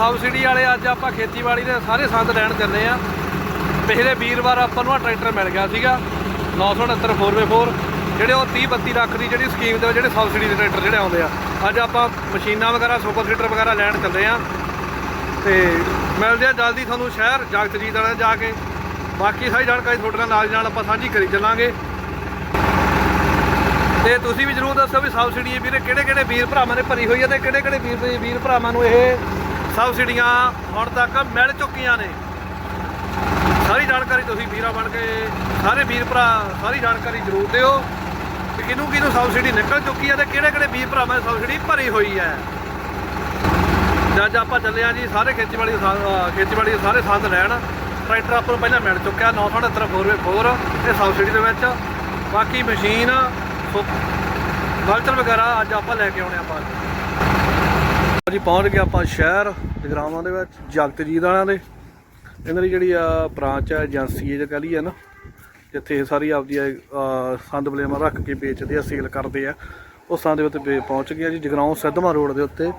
Subsidy ਵਾਲੇ ਅੱਜ ਆਪਾਂ ਖੇਤੀਬਾੜੀ ਦੇ ਸਾਰੇ ਸੰਦ ਲੈਣ ਚੱਲੇ ਆ। ਪਿਛਲੇ ਵੀਰਵਾਰ ਆਪਾਂ ਨੂੰ ਆ ਟਰੈਕਟਰ ਮਿਲ ਗਿਆ ਸੀਗਾ 969 4x4 ਜਿਹੜੇ ਉਹ 30 32 ਲੱਖ ਦੀ ਜਿਹੜੀ ਸਕੀਮ ਦੇ ਜਿਹੜੇ ਸਬਸਿਡੀ ਦੇ ਟਰੈਕਟਰ ਜਿਹੜੇ ਆਉਂਦੇ ਆ। ਅੱਜ ਆਪਾਂ ਮਸ਼ੀਨਾਂ ਵਗੈਰਾ, ਸੁਪਰ ਸੀਟਰ ਵਗੈਰਾ ਲੈਣ ਚੱਲੇ ਆ। ਤੇ ਮਿਲਦੇ ਆ ਜਲਦੀ ਤੁਹਾਨੂੰ ਸ਼ਹਿਰ, ਜਗਤਜੀਤ ਵਾਲਾ ਜਾ ਕੇ। ਬਾਕੀ ਸਾਰੀ ਜਾਣਕਾਰੀ ਤੁਹਾਡੇ ਨਾਲ ਨਾਲ ਆਪਾਂ ਸਾਂਝੀ ਕਰੀ ਚੱਲਾਂਗੇ। ਤੇ ਤੁਸੀਂ ਵੀ ਜਰੂਰ ਦੱਸੋ ਵੀ ਸਬਸਿਡੀ ਵੀਰੇ ਕਿਹੜੇ ਕਿਹੜੇ ਵੀਰ ਭਰਾਵਾਂ ਨੇ ਭਰੀ ਹੋਈ ਹੈ ਤੇ ਕਿਹੜੇ ਕਿਹੜੇ ਵੀਰ ਵੀਰ ਭਰਾਵਾਂ ਨੂੰ ਇਹ ਸਬਸਿਡੀਆਂ ਹੁਣ ਤੱਕ ਮਿਲ ਚੁੱਕੀਆਂ ਨੇ। ਸਾਰੀ ਜਾਣਕਾਰੀ ਤੁਸੀਂ ਵੀਰਾਂ ਬਣ ਕੇ, ਸਾਰੇ ਵੀਰ ਭਰਾ, ਸਾਰੀ ਜਾਣਕਾਰੀ ਜ਼ਰੂਰ ਦਿਓ ਕਿ ਕਿਹਨੂੰ ਕਿਹਨੂੰ ਸਬਸਿਡੀ ਨਿਕਲ ਚੁੱਕੀ ਹੈ ਤੇ ਕਿਹੜੇ ਕਿਹੜੇ ਵੀਰ ਭਰਾਵਾਂ ਨੇ ਸਬਸਿਡੀ ਭਰੀ ਹੋਈ ਹੈ। ਤੇ ਅੱਜ ਆਪਾਂ ਚੱਲੇ ਆ ਜੀ, ਸਾਰੇ ਖੇਤੀਬਾੜੀ ਖੇਤੀਬਾੜੀ ਸਾਰੇ ਸੰਦ ਲੈਣ। ਟਰੈਕਟਰ ਆਪਾਂ ਨੂੰ ਪਹਿਲਾਂ ਮਿਲ ਚੁੱਕਿਆ 968 4x4 ਇਹ ਸਬਸਿਡੀ ਦੇ ਵਿੱਚ। ਬਾਕੀ ਮਸ਼ੀਨ ਮਲਚਰ ਵਗੈਰਾ ਅੱਜ ਆਪਾਂ ਲੈ ਕੇ ਆਉਣੇ ਆਪਾਂ ਜੀ ਪਹੁੰਚ ਗਏ ਆਪਾਂ ਸ਼ਹਿਰ ਜਗਰਾਵਾਂ ਦੇ ਵਿੱਚ ਜਗਤਜੀਤ ਵਾਲਿਆਂ ਦੇ। ਇਹਨਾਂ ਦੀ ਜਿਹੜੀ ਆ ਬ੍ਰਾਂਚ ਹੈ ਏਜੰਸੀ ਹੈ ਜੇ ਕਹ ਲਈਏ ਨਾ ਜਿੱਥੇ ਇਹ ਸਾਰੀ ਆਪਦੀ ਅਹ, ਸੰਦ ਬਲੇਮਾਂ ਰੱਖ ਕੇ ਵੇਚਦੇ ਆ ਸੇਲ ਕਰਦੇ ਆ। ਉਹ ਸੰਦ ਦੇ ਉੱਤੇ ਪਹੁੰਚ ਗਿਆ ਜੀ ਜਗਰਾਉਂ ਸਿੱਧਮਾ ਰੋਡ ਦੇ ਉੱਤੇ।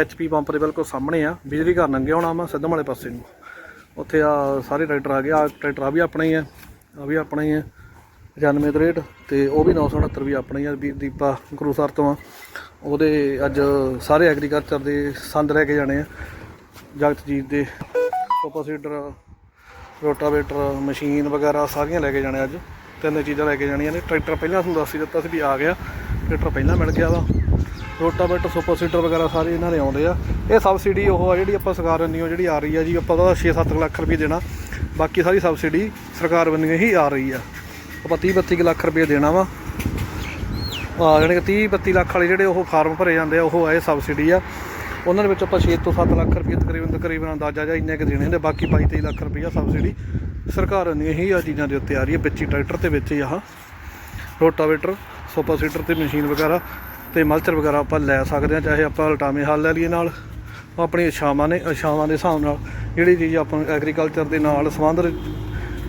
ਐਚਪੀ ਪੰਪ ਦੇ ਬਿਲਕੁਲ ਸਾਹਮਣੇ ਆ ਬਿਜਲੀ ਘਰ ਨੰਗੇ ਹੋਣਾ ਵਾ ਸਿੱਧਮ ਵਾਲੇ ਪਾਸੇ ਨੂੰ। ਉੱਥੇ ਆ ਸਾਰੇ ਟਰੈਕਟਰ ਆ ਗਏ ਆ ਟਰੈਕਟਰ ਆ ਵੀ ਆਪਣੇ ਹੀ ਆ ਆ ਵੀ ਆਪਣਾ ਹੀ ਆ 95 ਤੇ ਉਹ ਵੀ 969 ਵੀ ਆਪਣੇ ਹੀ ਆ ਵੀਰ ਦੀਪਾ ਗੁਰੂਸਰ ਤੋਂ ਆ। ਉਹਦੇ ਅੱਜ ਸਾਰੇ ਐਗਰੀਕਲਚਰ ਦੇ ਸੰਦ ਲੈ ਕੇ ਜਾਣੇ ਆ। ਜਗਤਜੀਤ ਦੇ ਸੁਪਰ ਸੀਡਰ ਰੋਟਾਵੇਟਰ ਮਸ਼ੀਨ ਵਗੈਰਾ ਸਾਰੀਆਂ ਲੈ ਕੇ ਜਾਣੇ ਅੱਜ। ਤਿੰਨ ਚੀਜ਼ਾਂ ਲੈ ਕੇ ਜਾਣੀਆਂ ਨੇ। ਟਰੈਕਟਰ ਪਹਿਲਾਂ ਤੁਹਾਨੂੰ ਦੱਸ ਹੀ ਦਿੱਤਾ ਸੀ ਵੀ ਆ ਗਿਆ। ਟਰੈਕਟਰ ਪਹਿਲਾਂ ਮਿਲ ਗਿਆ ਵਾ। ਰੋਟਾਵੇਟਰ ਸੁਪਰ ਸੀਡਰ ਵਗੈਰਾ ਸਾਰੇ ਇਹਨਾਂ ਦੇ ਆਉਂਦੇ ਆ। ਇਹ ਸਬਸਿਡੀ ਉਹ ਆ ਜਿਹੜੀ ਆਪਾਂ ਸਰਕਾਰ ਵੱਲੋਂ ਜਿਹੜੀ ਆ ਰਹੀ ਆ ਜੀ, ਆਪਾਂ ਉਹਦਾ 6-7 ਲੱਖ ਰੁਪਏ ਦੇਣਾ। ਬਾਕੀ ਸਾਰੀ ਸਬਸਿਡੀ ਸਰਕਾਰ ਵੱਲੋਂ ਹੀ ਆ ਰਹੀ ਆ। ਆਪਾਂ 30-32 ਲੱਖ ਰੁਪਏ ਦੇਣਾ ਵਾ। ਆ ਕਿ 30 32 ਲੱਖ ਵਾਲੇ ਜਿਹੜੇ ਉਹ ਫਾਰਮ ਭਰੇ ਜਾਂਦੇ ਆ, ਉਹ ਆਏ ਸਬਸਿਡੀ ਆ। ਉਹਨਾਂ ਦੇ ਵਿੱਚ ਆਪਾਂ 6 ਤੋਂ 7 ਲੱਖ ਰੁਪਏ ਤਕਰੀਬਨ ਤਕਰੀਬਨ ਅੰਦਾਜ਼ਾ ਜਾਂ ਇੰਨੇ ਕੁ ਦੇਣੇ ਹੁੰਦੇ ਬਾਕੀ 22 23 ਲੱਖ ਰੁਪਏ ਸਬਸਿਡੀ। ਸਰਕਾਰ ਨੇ ਹੀ ਆ ਚੀਜ਼ਾਂ ਦੇ ਉੱਤੇ ਆ ਰਹੀ ਹੈ ਵਿੱਚ ਹੀ ਟਰੈਕਟਰ ਤੇ ਵਿੱਚ ਹੀ ਆਹ ਰੋਟਾਵੇਟਰ ਸੋਪਾ ਸੀਟਰ ਤੇ ਮਸ਼ੀਨ ਵਗੈਰਾ ਤੇ ਮਲਚਰ ਵਗੈਰਾ ਆਪਾਂ ਲੈ ਸਕਦੇ ਆ, ਚਾਹੇ ਆਪਾਂ ਲਟਾਵੇਂ ਹਲ ਲੈ ਲਈਏ ਨਾਲ। ਆਪਣੀ ਇਛਾਵਾਂ ਨੇ ਇਛਾਵਾਂ ਦੇ ਹਿਸਾਬ ਨਾਲ ਜਿਹੜੀ ਚੀਜ਼ ਆਪਾਂ ਨੂੰ ਐਗਰੀਕਲਚਰ ਦੇ ਨਾਲ ਸੰਬੰਧ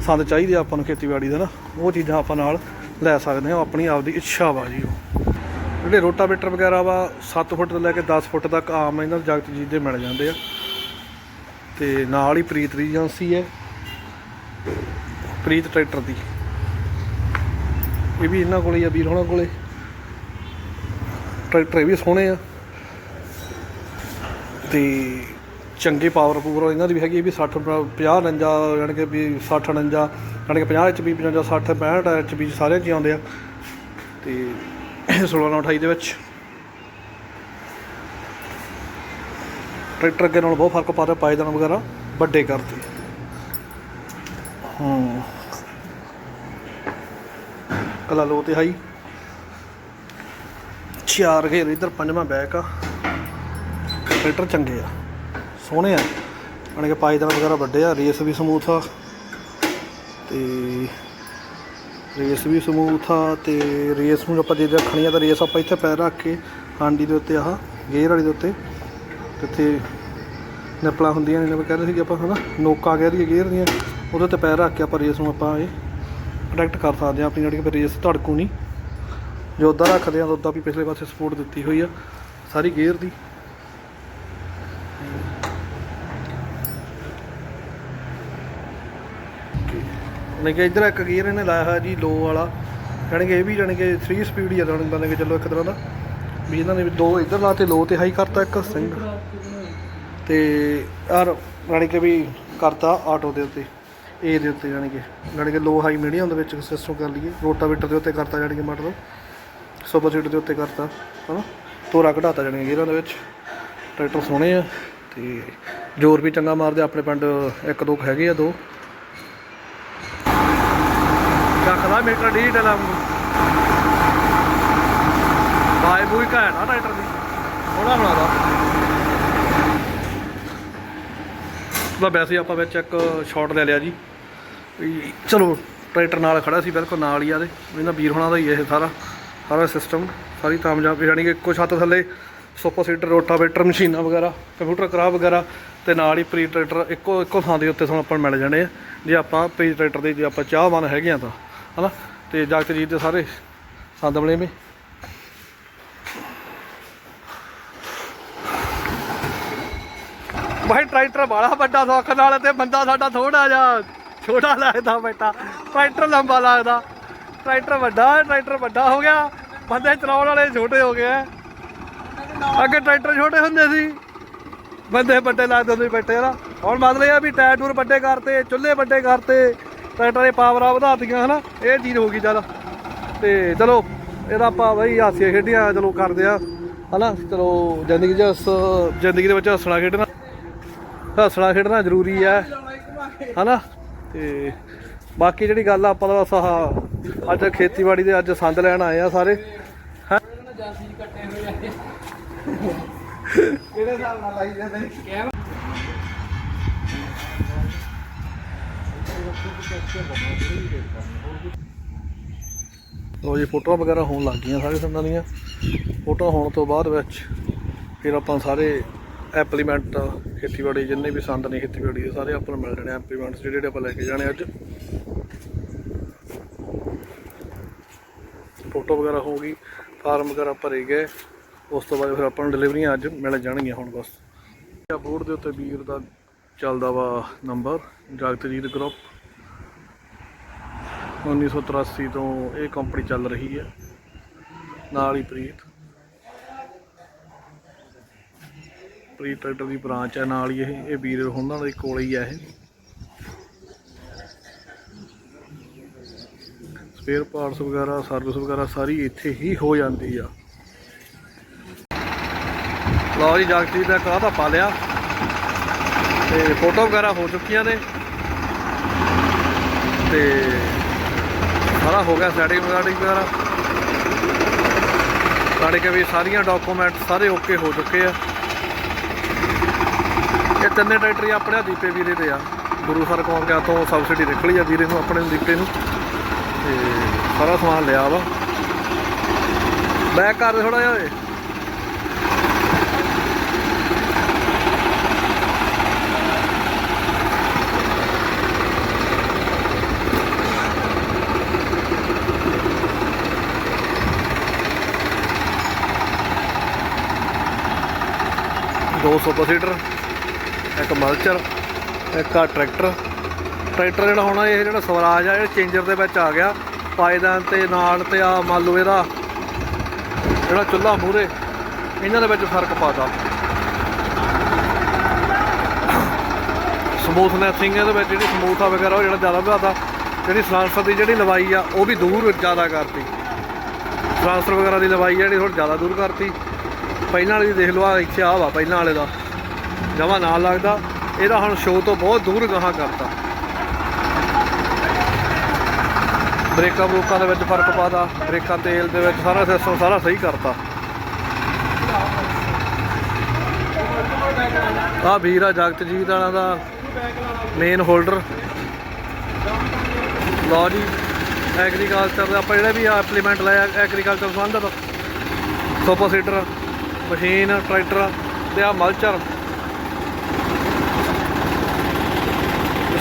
ਸੰਦ ਚਾਹੀਦੇ ਆ ਆਪਾਂ ਨੂੰ ਖੇਤੀਬਾੜੀ ਦਾ ਨਾ, ਉਹ ਚੀਜ਼ਾਂ ਆਪਾਂ ਨਾਲ ਲੈ ਸਕਦੇ ਹੋ ਉਹ ਆਪਣੀ ਆਪਦੀ ਇੱਛਾ ਵਾ ਜੀ ਉਹ। ਜਿਹੜੇ ਰੋਟਾਵੇਟਰ ਵਗੈਰਾ ਵਾ 7 ਫੁੱਟ ਤੋਂ ਲੈ ਕੇ 10 ਫੁੱਟ ਤੱਕ ਆਮ ਇਹਨਾਂ ਜਗਤ ਜੀ ਦੇ ਮਿਲ ਜਾਂਦੇ ਆ। ਤੇ ਨਾਲ ਹੀ ਪ੍ਰੀਤ ਦੀ ਏਜੰਸੀ ਹੈ, ਪ੍ਰੀਤ ਟਰੈਕਟਰ ਦੀ। ਇਹ ਵੀ ਇਹਨਾਂ ਕੋਲੇ ਹੀ ਆ, ਵੀਰ ਹੋਣਾ ਕੋਲੇ। ਟਰੈਕਟਰ ਇਹ ਵੀ ਸੋਹਣੇ ਆ। ਤੇ ਚੰਗੇ ਪਾਵਰ ਪੂਰ ਇਹਨਾਂ ਦੀ ਵੀ ਹੈਗੀ ਇਹ ਵੀ 60 50 49 ਯਾਨੀ ਕਿ ਵੀ 60 49 ਯਾਨੀ ਕਿ 50 ਐਚਪੀ 55 60 65 ਐਚਪੀ ਸਾਰਿਆਂ ਚ ਆਉਂਦੇ ਆ। ਤੇ 16 ਨਾਲ 28 ਦੇ ਵਿੱਚ ਟਰੈਕਟਰ ਅੱਗੇ ਨਾਲ ਬਹੁਤ ਫ਼ਰਕ ਪਾ ਰਿਹਾ ਪਾਇਦਾਨ ਵਗੈਰਾ, ਵੱਡੇ ਕਰਤੇ। ਹਾਂ। ਕਲਾ ਲੋ ਤੇ ਹਾਈ ਚਾਰ ਘੇਰ ਇਧਰ, ਪੰਜਵਾਂ ਬੈਕ ਆ। ਟਰੈਕਟਰ ਚੰਗੇ ਆ, ਸੋਹਣੇ ਆ। ਯਾਨੀ ਕਿ ਪਾਇਦਾਨ ਵਗੈਰਾ ਵੱਡੇ ਆ, ਰੇਸ ਵੀ ਸਮੂਥ ਆ। ਤੇ ਰੇਸ ਵੀ ਸਮੂਥ ਆ ਤੇ ਰੇਸ ਨੂੰ ਆਪਾਂ ਜੇ ਰੱਖਣੀ ਆ ਤਾਂ ਰੇਸ ਆਪਾਂ ਇੱਥੇ ਪੈਰ ਰੱਖ ਕੇ ਹਾਂਡੀ ਦੇ ਉੱਤੇ ਆਹ ਗੇਅਰ ਵਾਲੀ ਦੇ ਉੱਤੇ ਜਿੱਥੇ ਨਿਪਲਾਂ ਹੁੰਦੀਆਂ ਨੇ, ਜਿਵੇਂ ਕਹਿੰਦੇ ਸੀ ਆਪਾਂ, ਹਨਾ? ਨੋਕਾਂ ਕਹਿ ਦਈਏ, ਗੇਅਰ ਦੀਆਂ। ਉਹਦੇ ਤੇ ਪੈਰ ਰੱਖ ਕੇ ਆਪਾਂ ਰੇਸ ਨੂੰ ਆਪਾਂ ਇਹ ਪ੍ਰੋਟੈਕਟ ਕਰ ਸਕਦੇ ਆ ਆਪਣੀ ਜਿਹੜੀ ਕਿ ਰੇਸ ਧੜਕੂ ਨਹੀਂ ਜੋ ਉੱਦਾਂ ਰੱਖਦੇ ਆ ਤਾਂ ਉੱਦਾਂ ਵੀ ਪਿਛਲੇ ਪਾਸੇ ਸਪੋਰਟ ਦਿੱਤੀ ਹੋਈ ਆ ਸਾਰੀ ਗੇਅਰ ਦੀ। ਨਹੀਂ ਕਿ ਇੱਧਰ ਇੱਕ ਗੇਅਰ ਇਹਨੇ ਲਾਇਆ ਹੋਇਆ ਜੀ ਲੋ ਵਾਲਾ। ਜਾਣੀ ਕਿ ਇਹ ਵੀ ਜਾਣੀ ਕਿ 3 ਸਪੀਡ ਹੀ ਆ ਜਾਣੀ ਕੇ ਚੱਲੋ ਇੱਕ ਤਰ੍ਹਾਂ ਦਾ। ਵੀ ਇਹਨਾਂ ਨੇ ਵੀ ਦੋ ਇੱਧਰ ਲਾ ਤੇ ਲੋ ਤੇ ਹਾਈ ਕਰਤਾ ਇੱਕ ਸਿੰਘ ਤੇ ਯਾਰ ਜਾਣੀ ਕਿ ਵੀ ਕਰਤਾ ਆਟੋ ਦੇ ਉੱਤੇ ਏ ਦੇ ਉੱਤੇ ਜਾਣੀ ਕਿ। ਜਾਣੀ ਕਿ ਲੋ ਹਾਈ ਮੀਡੀਅਮ ਦੇ ਵਿੱਚ ਸਿਸਟਮ ਕਰ ਲਈਏ। ਰੋਟਾਵੇਟਰ ਦੇ ਉੱਤੇ ਕਰਤਾ ਜਾਣੀ ਕਿ ਮਤਲਬ। ਸੁਪਰ ਸੀਟ ਦੇ ਉੱਤੇ ਕਰਤਾ ਹਨਾ? ਤੋਰਾ ਕਢਾਤਾ ਜਾਣੀ ਕਿ ਇਹਨਾਂ ਦੇ ਵਿੱਚ। ਟਰੈਕਟਰ ਸੋਹਣੇ ਆ। ਤੇ ਜ਼ੋਰ ਵੀ ਚੰਗਾ ਮਾਰਦੇ ਆਪਣੇ ਪਿੰਡ ਇੱਕ ਦੋ ਹੈਗੇ ਆ ਦੋ। ਚੱਕਦਾ ਮੀਟਰ ਡਿਜੀਟਲ ਆ। ਬਾਈ ਬੂਈ ਘੈਂਟ ਆ ਟਰੈਕਟਰ ਦੀ। ਥੋੜਾ ਬਣਾਦਾ ਤਾਂ। ਵੈਸੇ ਆਪਾਂ ਵਿੱਚ ਇੱਕ ਸ਼ਾਟ ਲੈ ਲਿਆ ਜੀ। ਚਲੋ, ਟਰੈਕਟਰ ਨਾਲ ਖੜਾ ਸੀ ਬਿਲਕੁਲ ਨਾਲ ਹੀ ਆ ਦੇ ਇਹਨਾਂ ਵੀਰ ਹੋਣਾ ਦਾ ਹੀ ਇਹ ਸਾਰਾ। ਸਾਰਾ ਸਿਸਟਮ ਸਾਰੀ ਕਾਮਯਾਬ, ਯਾਨੀ ਕਿ ਇੱਕੋ ਛੱਤ ਥੱਲੇ ਸੁਪਰ ਸੀਡਰ, ਰੋਟਾਵੇਟਰ, ਮਸ਼ੀਨਾਂ ਵਗੈਰਾ, ਕੰਪਿਊਟਰ ਕਰਾ ਵਗੈਰਾ ਤੇ ਨਾਲ ਹੀ ਪ੍ਰੀ ਟਰੈਕਟਰ ਇੱਕੋ ਇੱਕੋ ਥਾਂ ਦੇ ਉੱਤੇ ਸਾਨੂੰ ਆਪਾਂ ਮਿਲ ਜਾਣੇ ਆ। ਜੇ ਆਪਾਂ ਪ੍ਰੀ ਟਰੈਕਟਰ ਦੇ, ਜੇ ਆਪਾਂ ਚਾਹਵਾਨ ਹੈਗੇ ਆ ਤਾਂ। ਹਨਾ? ਤੇ ਜਗਤ ਦੇ ਸਾਰੇ ਸੰਦ ਬਲੇਵੇਂ ਭਾਈ ਟਰੈਕਟਰ ਬੜਾ ਵੱਡਾ ਸੁੱਖ ਨਾਲ ਤੇ ਬੰਦਾ ਸਾਡਾ ਥੋੜਾ ਜਿਹਾ ਛੋਟਾ ਲੱਗਦਾ ਬੇਟਾ ਟਰੈਕਟਰ ਲੰਬਾ ਲੱਗਦਾ। ਟਰੈਕਟਰ ਵੱਡਾ ਟਰੈਕਟਰ ਵੱਡਾ ਹੋ ਗਿਆ। ਬੰਦੇ ਚਲਾਉਣ ਵਾਲੇ ਛੋਟੇ ਹੋ ਗਏ ਅੱਗੇ ਟਰੈਕਟਰ ਛੋਟੇ ਹੁੰਦੇ ਸੀ। ਬੰਦੇ ਵੱਡੇ ਲੱਗਦੇ ਹੁੰਦੇ ਸੀ ਬੈਠੇ ਨਾ ਹੁਣ ਮਤਲਬ ਇਹ ਆ ਵੀ ਟਾਇਰ ਟੂਰ ਵੱਡੇ ਕਰਤੇ, ਚੁੱਲ੍ਹੇ ਵੱਡੇ ਕਰਤੇ। ਟਰੈਕਟਰ ਦੇ ਪਾਵਰਾਂ ਵਧਾਤੀਆਂ ਹਨਾ? ਇਹ ਚੀਜ਼ ਹੋ ਗਈ ਚੱਲ। ਤੇ ਚਲੋ ਇਹਦਾ ਆਪਾਂ ਬਈ ਹਾਸੀਆਂ ਖੇਡੀਆਂ ਚਲੋ ਕਰਦੇ ਆ ਹਨਾ? ਚਲੋ ਜ਼ਿੰਦਗੀ 'ਚ ਜ਼ਿੰਦਗੀ ਦੇ ਵਿੱਚ ਹੱਸਣਾ ਖੇਡਣਾ ਹੱਸਣਾ ਖੇਡਣਾ ਜ਼ਰੂਰੀ ਹੈ ਹਨਾ? ਤੇ ਬਾਕੀ ਜਿਹੜੀ ਗੱਲ ਆ ਆਪਾਂ ਦਾ ਬਸ ਆਹ ਅੱਜ ਖੇਤੀਬਾੜੀ ਦੇ ਅੱਜ ਸੰਦ ਲੈਣ ਆਏ ਆ ਸਾਰੇ। ਹੈਂ? ਕਿਹੜੇ ਨਾਲ ਲਾਈ ਜਾਂਦੇ? ਲੋ ਜੀ, ਫੋਟੋਆਂ ਵਗੈਰਾ ਹੋਣ ਲੱਗ ਗਈਆਂ ਸਾਰੇ ਸੰਦਾਂ ਦੀਆਂ। ਫੋਟੋ ਹੋਣ ਤੋਂ ਬਾਅਦ ਵਿੱਚ ਫਿਰ ਆਪਾਂ ਸਾਰੇ ਐਪਲੀਮੈਂਟ ਖੇਤੀਬਾੜੀ, ਜਿੰਨੇ ਵੀ ਸੰਦ ਨੇ ਖੇਤੀਬਾੜੀ ਦੇ, ਸਾਰੇ ਆਪਾਂ ਨੂੰ ਮਿਲ ਜਾਣੇ ਐਪਲੀਮੈਂਟਸ ਜਿਹੜੇ ਜਿਹੜੇ ਆਪਾਂ ਲੈ ਕੇ ਜਾਣੇ ਅੱਜ। ਫੋਟੋ ਵਗੈਰਾ ਹੋ ਗਈ, ਫਾਰਮ ਵਗੈਰਾ ਭਰੇ ਗਏ। ਉਸ ਤੋਂ ਬਾਅਦ ਫਿਰ ਆਪਾਂ ਨੂੰ ਡਿਲੀਵਰੀਆਂ ਅੱਜ ਮਿਲ ਜਾਣਗੀਆਂ ਹੁਣ ਬਸ। ਬੋਰਡ ਦੇ ਉੱਤੇ ਵੀਰ ਦਾ ਚੱਲਦਾ ਵਾ ਨੰਬਰ ਜਗਤਜੀਤ ਗਰੁੱਪ 1983 ਤੋਂ ਇਹ ਕੰਪਨੀ ਚੱਲ ਰਹੀ ਹੈ। ਨਾਲ ਹੀ ਪ੍ਰੀਤ। ਪ੍ਰੀਤ ਟਰੈਕਟਰ ਦੀ ਬ੍ਰਾਂਚ ਹੈ, ਨਾਲ ਹੀ ਇਹ ਇਹ ਵੀਰ ਉਹਨਾਂ ਦੇ ਕੋਲ ਹੀ ਹੈ ਇਹ। ਸਪੇਅਰ ਪਾਰਟਸ ਵਗੈਰਾ ਸਰਵਿਸ ਵਗੈਰਾ ਸਾਰੀ ਇੱਥੇ ਹੀ ਹੋ ਜਾਂਦੀ ਆ। ਲਓ ਜੀ ਜਗਤਜੀਤ ਦਾ ਕਾਹ ਤਾਂ ਪਾ ਲਿਆ ਤੇ ਫੋਟੋ ਵਗੈਰਾ ਹੋ ਚੁੱਕੀਆਂ ਨੇ। ਤੇ ਸਾਰਾ ਹੋ ਗਿਆ ਸੈਟਿੰਗ ਵਗੈਰਾ ਸਾਡੇ ਕੇ ਵੀ ਸਾਰੀਆਂ ਡਾਕੂਮੈਂਟ ਸਾਰੇ ਓਕੇ ਹੋ ਚੁੱਕੇ ਆ। ਇਹ ਤਿੰਨੇ ਟਰੈਕਟਰ ਹੀ ਆਪਣੇ ਦੀਪੇ ਵੀਰੇ ਦੇ ਆ। ਗੁਰੂ ਸਰ ਕੌਰ ਗਿਆ ਤੋਂ ਸਬਸਿਡੀ ਨਿਕਲੀ ਆ ਵੀਰੇ ਨੂੰ, ਆਪਣੇ ਦੀਪੇ ਨੂੰ। ਤੇ ਸਾਰਾ ਸਮਾਨ ਲਿਆ ਵਾ। ਬੈਕ ਕਰ ਦੇ ਥੋੜਾ ਜਿਹਾ ਓਏ। ਦੋ ਸੁਪਰ ਸੀਟਰ, ਇੱਕ ਮਲਚਰ, ਇੱਕ ਆ ਟਰੈਕਟਰ। ਟਰੈਕਟਰ ਜਿਹੜਾ ਹੋਣਾ, ਇਹ ਜਿਹੜਾ ਸਵਰਾਜ ਆ, ਇਹ ਚੇਂਜਰ ਦੇ ਵਿੱਚ ਆ ਗਿਆ। ਪਾਇਦਾਨ ਤੇ ਨਾਲ ਤੇ ਆ ਮੰਨ ਲਓ ਇਹਦਾ ਜਿਹੜਾ ਚੁੱਲ੍ਹਾ ਮੂਰੇ ਇਹਨਾਂ ਦੇ ਵਿੱਚ ਫ਼ਰਕ ਪਾਤਾ ਸਮੂਥ ਨੈਥਿੰਗ ਇਹਦੇ ਵਿੱਚ, ਜਿਹੜੀ ਸਮੂਥ ਆ ਵਗੈਰਾ, ਉਹ ਜਿਹੜਾ ਜ਼ਿਆਦਾ ਵਧਾਤਾ, ਜਿਹੜੀ ਸਲਾਂਸਰ ਦੀ ਜਿਹੜੀ ਲਵਾਈ ਆ, ਉਹ ਵੀ ਦੂਰ ਜ਼ਿਆਦਾ ਕਰਤੀ। ਟ੍ਰਾਂਸਫਰ ਵਗੈਰਾ ਦੀ ਲਵਾਈ ਜਿਹੜੀ ਥੋੜੀ ਜ਼ਿਆਦਾ ਦੂਰ ਕਰਤੀ। ਪਹਿਲਾਂ ਵਾਲੀ ਦੇਖ ਲਓ ਆ ਇੱਥੇ ਆ ਵਾ ਪਹਿਲਾਂ ਵਾਲੇ ਦਾ। ਜਮਾ ਨਾਲ ਲੱਗਦਾ। ਇਹਦਾ ਹੁਣ ਸ਼ੋਅ ਤੋਂ ਬਹੁਤ ਦੂਰ ਗਾਹਾਂ ਕਰਤਾ। ਬ੍ਰੇਕਾਂ ਬਰੂਕਾਂ ਦੇ ਵਿੱਚ ਫ਼ਰਕ ਪਾਦਾ ਬ੍ਰੇਕਾਂ ਤੇਲ ਦੇ ਵਿੱਚ ਸਾਰਾ ਸਿਸਟਮ ਸਾਰਾ ਸਹੀ ਕਰਤਾ। ਆ ਵੀਰ ਆ, ਜਗਤਜੀਤ ਵਾਲਾ ਦਾ ਮੇਨ ਹੋਲਡਰ ਲਓ ਜੀ ਐਗਰੀਕਲਚਰ ਦਾ ਆਪਾਂ ਜਿਹੜਾ ਵੀ ਇੰਪਲੀਮੈਂਟ ਲਾਇਆ ਐਗਰੀਕਲਚਰ ਸੰਬੰਧਤ। Super seeder. ਮਸ਼ੀਨ, ਟਰੈਕਟਰ ਤੇ ਆ ਮਲਚਰ।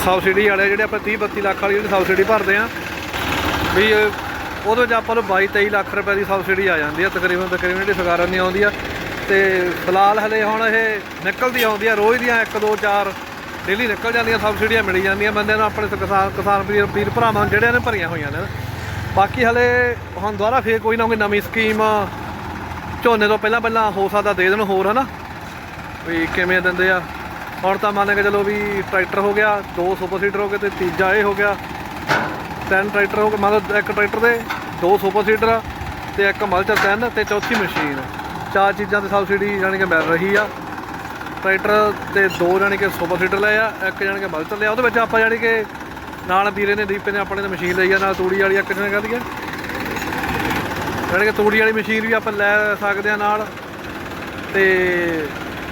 ਸਬਸਿਡੀ ਵਾਲੇ ਜਿਹੜੇ ਆਪਾਂ 30 32 ਲੱਖ ਵਾਲੀ ਜਿਹੜੀ ਸਬਸਿਡੀ ਭਰਦੇ ਆ, ਵੀ ਉਹਦੇ ਵਿੱਚ ਆਪਾਂ ਨੂੰ 22 23 ਲੱਖ ਰੁਪਏ ਦੀ ਸਬਸਿਡੀ ਆ ਜਾਂਦੀ ਆ, ਤਕਰੀਬਨ ਤਕਰੀਬਨ ਜਿਹੜੀ ਸਰਕਾਰਾਂ ਦੀ ਆਉਂਦੀ ਆ। ਤੇ ਫਿਲਹਾਲ ਹਲੇ ਹੁਣ ਇਹ ਨਿਕਲਦੀ ਆਉਂਦੀ ਆ, ਰੋਜ਼ ਦੀਆਂ 1 2 4 ਡੇਲੀ ਨਿਕਲ ਜਾਂਦੀਆਂ ਸਬਸਿਡੀਆਂ, ਮਿਲੀ ਜਾਂਦੀਆਂ ਬੰਦਿਆਂ ਨੂੰ, ਆਪਣੇ ਕਿਸਾਨ ਕਿਸਾਨ ਵੀਰ ਵੀਰ ਭਰਾਵਾਂ ਨੂੰ, ਜਿਹੜਿਆਂ ਨੇ ਭਰੀਆਂ ਹੋਈਆਂ ਨੇ। ਬਾਕੀ ਹਲੇ ਹੁਣ ਦੁਬਾਰਾ ਫੇਰ ਕੋਈ ਨਾ ਕੋਈ ਨਵੀਂ ਸਕੀਮ ਝੋਨੇ ਤੋਂ ਪਹਿਲਾਂ ਪਹਿਲਾਂ ਹੋ ਸਕਦਾ ਦੇ ਦੇਣ ਹੋਰ, ਹਨਾ? ਵੀ ਕਿਵੇਂ ਦਿੰਦੇ ਆ? ਹੁਣ ਤਾਂ ਮੰਨ ਕੇ ਚਲੋ ਵੀ ਟਰੈਕਟਰ ਹੋ ਗਿਆ, ਦੋ ਸੁਪਰ ਸੀਡਰ ਹੋ ਗਏ ਤੇ ਤੀਜਾ ਇਹ ਹੋ ਗਿਆ। ਤਿੰਨ ਟਰੈਕਟਰ ਹੋ ਗਏ ਮਤਲਬ ਇੱਕ ਟਰੈਕਟਰ ਦੇ ਦੋ ਸੁਪਰ ਸੀਡਰ ਤੇ ਇੱਕ ਮਲਚਰ ਤਿੰਨ ਤੇ ਚੌਥੀ ਮਸ਼ੀਨ। ਚਾਰ ਚੀਜ਼ਾਂ ਤੇ ਸਬਸਿਡੀ ਜਾਣੀ ਕਿ ਮਿਲ ਰਹੀ ਆ। ਟਰੈਕਟਰ ਤੇ ਦੋ ਜਾਣੀ ਕਿ ਸੁਪਰ ਸੀਡਰ ਲਏ ਆ, ਇੱਕ ਜਾਣੀ ਕਿ ਮਲਚਰ ਲਿਆ। ਉਹਦੇ ਵਿੱਚ ਆਪਾਂ ਜਾਣੀ ਕਿ ਨਾਲ ਵੀਰੇ ਨੇ ਦੀਪੇ ਨੇ ਆਪਣੇ ਨੇ ਮਸ਼ੀਨ ਲਈ ਆ, ਨਾਲ ਤੂੜੀ ਵਾਲੀ ਇੱਕ ਜਣੇ ਕਹਦੀ ਆ ਜਾਣੀ ਕਿ ਤੂੜੀ ਵਾਲੀ ਮਸ਼ੀਨ ਵੀ ਆਪਾਂ ਲੈ ਸਕਦੇ ਆ ਨਾਲ ਤੇ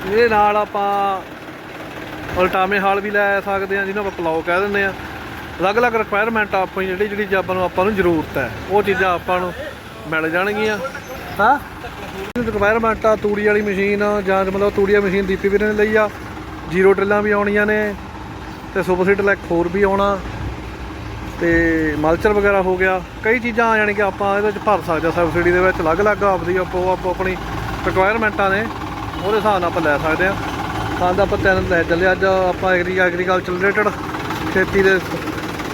ਇਹਦੇ ਨਾਲ ਆਪਾਂ ਉਲਟਾਵੇਂ ਹਾਲ ਵੀ ਲੈ ਸਕਦੇ ਆ, ਜਿਹਨੂੰ ਆਪਾਂ ਪਲਾਓ ਕਹਿ ਦਿੰਦੇ ਆ। ਅਲੱਗ-ਅਲੱਗ ਰਿਕੁਆਇਰਮੈਂਟ ਆਪਾਂ ਜਿਹੜੀ ਜਿਹੜੀ ਆਪਾਂ ਨੂੰ ਆਪਾਂ ਨੂੰ ਜ਼ਰੂਰਤ ਹੈ। ਉਹ ਚੀਜ਼ਾਂ ਆਪਾਂ ਨੂੰ ਮਿਲ ਜਾਣਗੀਆਂ। ਹਾਂ? ਰਿਕੁਆਇਰਮੈਂਟ ਆ ਤੂੜੀ ਵਾਲੀ ਮਸ਼ੀਨ, ਜਾਂ ਮਤਲਬ ਤੂੜੀ ਵਾਲੀ ਮਸ਼ੀਨ ਦੀਪੀ ਵੀਰੇ ਨੇ ਲਈ ਆ, ਜ਼ੀਰੋ ਡਰਿੱਲਾਂ ਵੀ ਆਉਣੀਆਂ ਨੇ, ਤੇ ਸੁਪਰ ਸੀਡਰ ਇੱਕ ਹੋਰ ਵੀ ਆਉਣਾ। ਤੇ ਮਲਚਰ ਵਗੈਰਾ ਹੋ ਗਿਆ, ਕਈ ਚੀਜ਼ਾਂ ਯਾਨੀ ਕਿ ਆਪਾਂ ਇਹਦੇ ਵਿੱਚ ਭਰ ਸਕਦੇ ਆ ਸਬਸਿਡੀ ਦੇ ਵਿੱਚ ਅਲੱਗ-ਅਲੱਗ ਆਪਦੀ ਆਪੋ ਆਪੋ ਆਪਣੀ ਰਿਕੁਆਇਰਮੈਂਟਾਂ ਨੇ, ਉਹਦੇ ਹਿਸਾਬ ਨਾਲ ਆਪਾਂ ਲੈ ਸਕਦੇ ਆ ਸੰਦ ਆਪਾਂ ਤਿੰਨ ਲੈ ਚੱਲੇ ਅੱਜ ਆਪਾਂ ਐਗਰੀ ਐਗਰੀਕਲਚਰ ਰਿਲੇਟਡ ਖੇਤੀ ਦੇ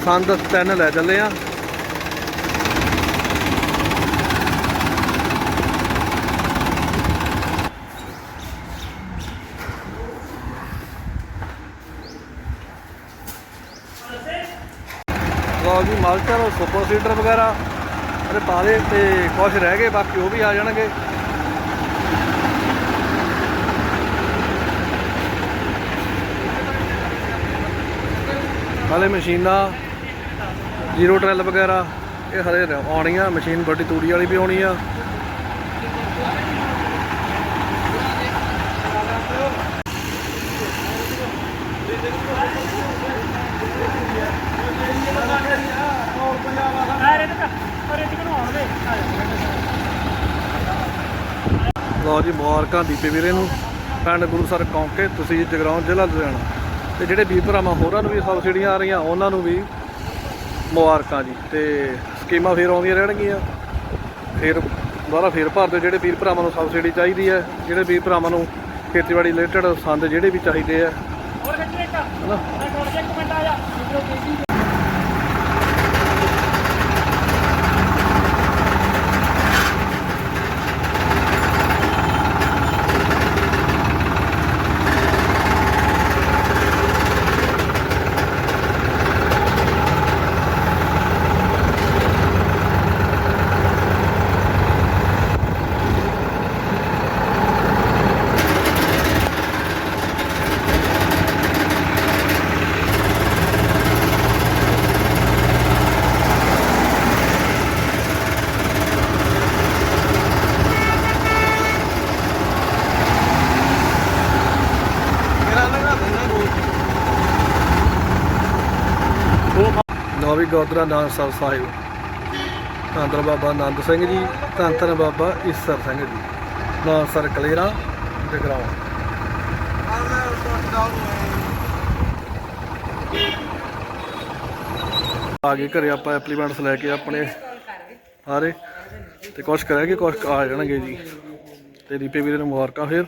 ਸੰਦ ਤਿੰਨ ਲੈ ਚੱਲੇ ਆ ਲਓ ਸੁਪਰ ਸੀਡਰ ਵਗੈਰਾ ਅਰੇ ਪਾ ਦੇ ਤੇ ਕੁਝ ਰਹਿ ਗਏ, ਬਾਕੀ ਉਹ ਵੀ ਆ ਜਾਣਗੇ। ਹਾਲੇ ਮਸ਼ੀਨਾਂ, ਜ਼ੀਰੋ ਟਰੈਲ ਵਗੈਰਾ, ਇਹ ਹਲੇ ਆਉਣੀਆਂ, ਮਸ਼ੀਨ ਵੱਡੀ ਤੂੜੀ ਵਾਲੀ ਵੀ ਆਉਣੀ ਆ। ਲਓ ਜੀ ਮੁਬਾਰਕਾਂ ਦੀਪੇ ਵੀਰੇ ਨੂੰ ਪਿੰਡ ਗੁਰੂਸਰ ਕੌਂਕੇ ਤੁਸੀਂ ਜਗਰਾਉਂ ਜ਼ਿਲ੍ਹਾ ਲੁਧਿਆਣਾ। ਤੇ ਜਿਹੜੇ ਵੀਰ ਭਰਾਵਾਂ ਹੋਰਾਂ ਨੂੰ ਵੀ ਸਬਸਿਡੀਆਂ ਆ ਰਹੀਆਂ ਉਹਨਾਂ ਨੂੰ ਵੀ ਮੁਬਾਰਕਾਂ ਜੀ। ਤੇ ਸਕੀਮਾਂ ਫੇਰ ਆਉਂਦੀਆਂ ਰਹਿਣਗੀਆਂ। ਫੇਰ ਦੁਬਾਰਾ ਫੇਰ ਭਰ ਦਿਓ ਜਿਹੜੇ ਵੀਰ ਭਰਾਵਾਂ ਨੂੰ ਸਬਸਿਡੀ ਚਾਹੀਦੀ ਹੈ ਜਿਹੜੇ ਵੀਰ ਭਰਾਵਾਂ ਨੂੰ ਖੇਤੀਬਾੜੀ ਰਿਲੇਟਡ ਸੰਦ ਜਿਹੜੇ ਵੀ ਚਾਹੀਦੇ ਆ। ਹੋਰ ਖੱਟੇ ਇੱਕ ਹਨਾ? ਮੈਂ ਥੋੜਾ ਜਿਹਾ ਇੱਕ ਮਿੰਟ ਆ ਜਾ ਵੀਡੀਓ ਤੇਜ਼ੀ ਮੇਰਾ ਲਗਾ ਦੇਣਾ ਗੋਲ ਲਓ ਵੀ ਸਾਹਿਬ। ਧੰਨ ਬਾਬਾ ਆਨੰਦ ਸਿੰਘ ਜੀ, ਧੰਨ ਬਾਬਾ ਈਸਰ ਸਿੰਘ ਜੀ। ਨਾਨਕਸਰ ਕਲੇਰਾ ਜਗਰਾਉਂ ਆ ਗਏ ਘਰੇ, ਆਪਾਂ ਐਪਲੀਮੈਂਟਸ ਲੈ ਕੇ ਆਪਣੇ ਸਾਰੇ। ਤੇ ਕੁਛ ਕਰਾਂਗੇ ਕੁਛ ਆ ਜਾਣਗੇ ਜੀ। ਤੇ ਦੀਪੇ ਵੀਰੇ ਨੂੰ ਮੁਬਾਰਕਾਂ ਫੇਰ।